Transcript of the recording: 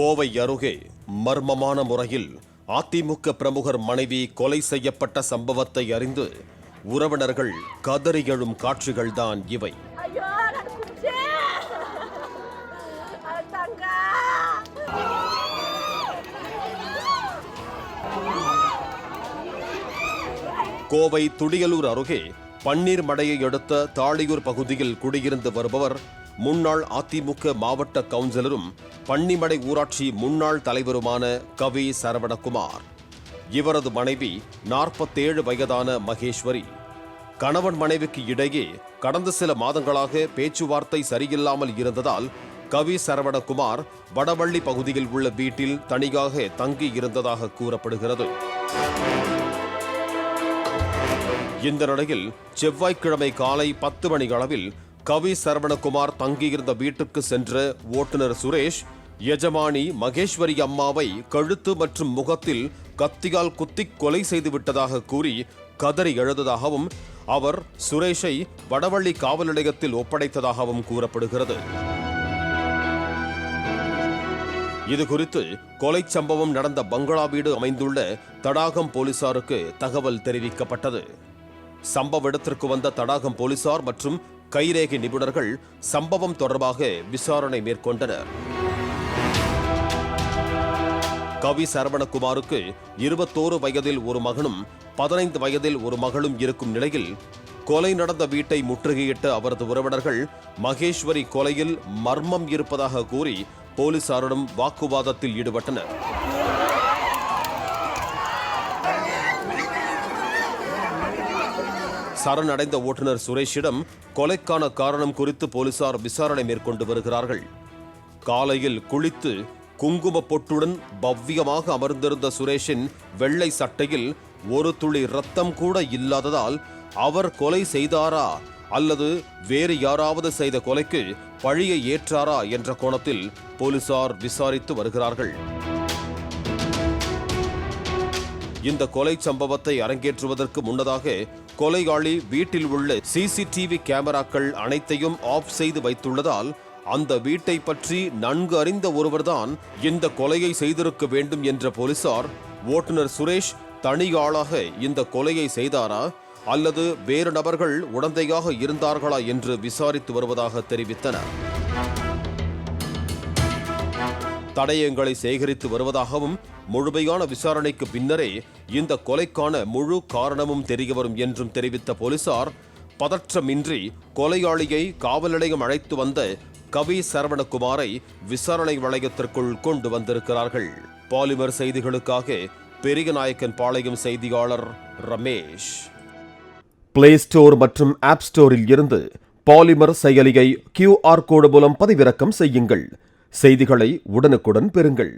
கோவை அருகே மர்மமான முறையில் அதிமுக பிரமுகர் மனைவி கொலை செய்யப்பட்ட சம்பவத்தை அறிந்து உறவினர்கள் கதறி எழும் காட்சிகள்தான் இவை. கோவை துடியலூர் அருகே பன்னீர் மடையை அடுத்த தாளியூர் பகுதியில் குடியிருந்து வருபவர் முன்னாள் அதிமுக மாவட்ட கவுன்சிலரும் பன்னிமடை ஊராட்சி முன்னாள் தலைவருமான கவி சரவணகுமார். இவரது மனைவி நாற்பத்தேழு வயதான மகேஸ்வரி. கணவன் மனைவிக்கு இடையே கடந்த சில மாதங்களாக பேச்சுவார்த்தை சரியில்லாமல் இருந்ததால் கவி சரவணகுமார் வடவள்ளி பகுதியில் உள்ள வீட்டில் தனியாக தங்கி இருந்ததாக கூறப்படுகிறது. இந்த நிலையில் செவ்வாய்க்கிழமை காலை பத்து மணி அளவில் கவி சரவணகுமார் தங்கியிருந்த வீட்டுக்கு சென்ற ஓட்டுநர் சுரேஷ் எஜமானி மகேஸ்வரி அம்மாவை கழுத்து மற்றும் முகத்தில் கத்தியால் குத்திக் கொலை செய்து விட்டதாக கூறி கதறி எழுததாகவும் அவர் சுரேஷை வடவள்ளி காவல் நிலையத்தில் ஒப்படைத்ததாகவும் கூறப்படுகிறது. இது குறித்து கொலை சம்பவம் நடந்த பங்களா வீடு அமைந்துள்ள தடாகம் போலீசாருக்கு தகவல் தெரிவிக்கப்பட்டது. சம்பவ இடத்திற்கு வந்த தடாகம் போலீசார் மற்றும் கைரேகை நிபுணர்கள் சம்பவம் தொடர்பாக விசாரணை மேற்கொண்டனர். கவி சரவணகுமாருக்கு இருபத்தோரு வயதில் ஒரு மகனும் பதினைந்து வயதில் ஒரு மகளும் இருக்கும் நிலையில் கொலை நடந்த வீட்டை முற்றுகையிட்ட அவரது உறவினர்கள் மகேஸ்வரி கொலையில் மர்மம் இருப்பதாக கூறி போலீசாரிடம் வாக்குவாதத்தில் ஈடுபட்டனர். சரணடைந்த ஓட்டுநர் சுரேஷிடம் கொலைக்கான காரணம் குறித்து போலீசார் விசாரணை மேற்கொண்டு வருகிறார்கள். காலையில் குளித்து குங்கும பொட்டுடன் பவ்யமாக அமர்ந்திருந்த சுரேஷின் வெள்ளை சட்டையில் ஒரு துளி ரத்தம் கூட இல்லாததால் அவர் கொலை செய்தாரா? அல்லது வேறு யாராவது செய்த கொலைக்கு பழியை ஏற்றாரா? என்ற கோணத்தில் போலீசார் விசாரித்து வருகிறார்கள். இந்த கொலை சம்பவத்தை அரங்கேற்றுவதற்கு முன்னதாக கொலையாளி வீட்டில் உள்ள சிசிடிவி கேமராக்கள் அனைத்தையும் ஆஃப் செய்து வைத்துள்ளதால் அந்த வீட்டை பற்றி நன்கு அறிந்த ஒருவர்தான் இந்த கொலையை செய்திருக்க வேண்டும் என்ற போலீசார் ஓட்டுநர் சுரேஷ் தனியாளாக இந்த கொலையை செய்தாரா? அல்லது வேறு நபர்கள் உடந்தையாக இருந்தார்களா என்று விசாரித்து வருவதாக தெரிவித்தனர் தடயங்களை சேகரித்து வருவதாகவும் முழுமையான விசாரணைக்கு பின்னரே இந்த கொலைக்கான முழு காரணமும் தெரியவரும் என்றும் தெரிவித்த போலீசார் பதற்றமின்றி கொலையாளியை காவல் நிலையம் அழைத்து வந்த கவி சரவணகுமாரை விசாரணை வளையத்திற்குள் கொண்டு வந்திருக்கிறார்கள். பாலிமர் செய்திகளுக்காக பெரியநாயக்கன் பாளையம் செய்தியாளர் ரமேஷ். பிளே ஸ்டோர் மற்றும் ஆப் ஸ்டோரில் இருந்து பாலிமர் செயலியை கியூஆர் கோடு மூலம் பதிவிறக்கம் செய்யுங்கள். செய்திகளை உடனுக்குடன் பெறுங்கள்.